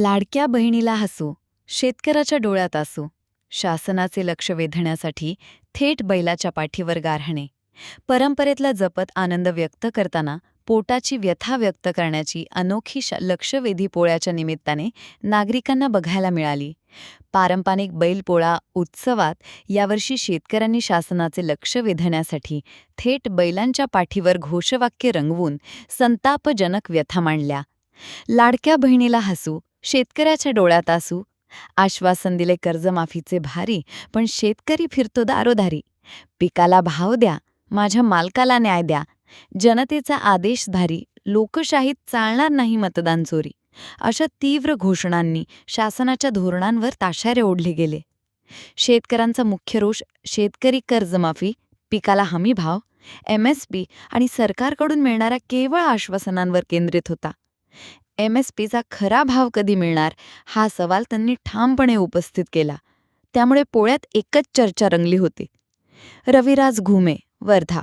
लाडक्या बहिणीला हसू शेतकऱ्याच्या डोळ्यात असू शासनाचे लक्ष वेधण्यासाठी थेट बैलाच्या पाठीवर गारहणे परंपरेतला जपत आनंद व्यक्त करताना पोटाची व्यथा व्यक्त करण्याची अनोखी श लक्षवेधी पोळ्याच्या निमित्ताने नागरिकांना बघायला मिळाली. पारंपरिक बैलपोळा उत्सवात यावर्षी शेतकऱ्यांनी शासनाचे लक्ष वेधण्यासाठी थेट बैलांच्या पाठीवर घोषवाक्य रंगवून संतापजनक व्यथा मांडल्या. लाडक्या बहिणीला हसू शेतकऱ्याच्या डोळ्यात असू आश्वासन दिले कर्जमाफीचे भारी पण शेतकरी फिरतो दारोदारी. पिकाला भाव द्या माझ्या मालकाला न्याय द्या. जनतेचा आदेशधारी लोकशाहीत चालणार नाही मतदान चोरी. अशा तीव्र घोषणांनी शासनाच्या धोरणांवर ताशारे ओढले गेले. शेतकऱ्यांचा मुख्य रोष शेतकरी कर्जमाफी पिकाला हमी भाव पी आणि सरकारकडून मिळणाऱ्या केवळ आश्वासनांवर केंद्रित होता. एम एस पीचा खरा भाव कधी मिळणार? हा सवाल त्यांनी ठामपणे उपस्थित केला. त्यामुळे पोळ्यात एकच चर्चा रंगली होती. रविराज घुमे वर्धा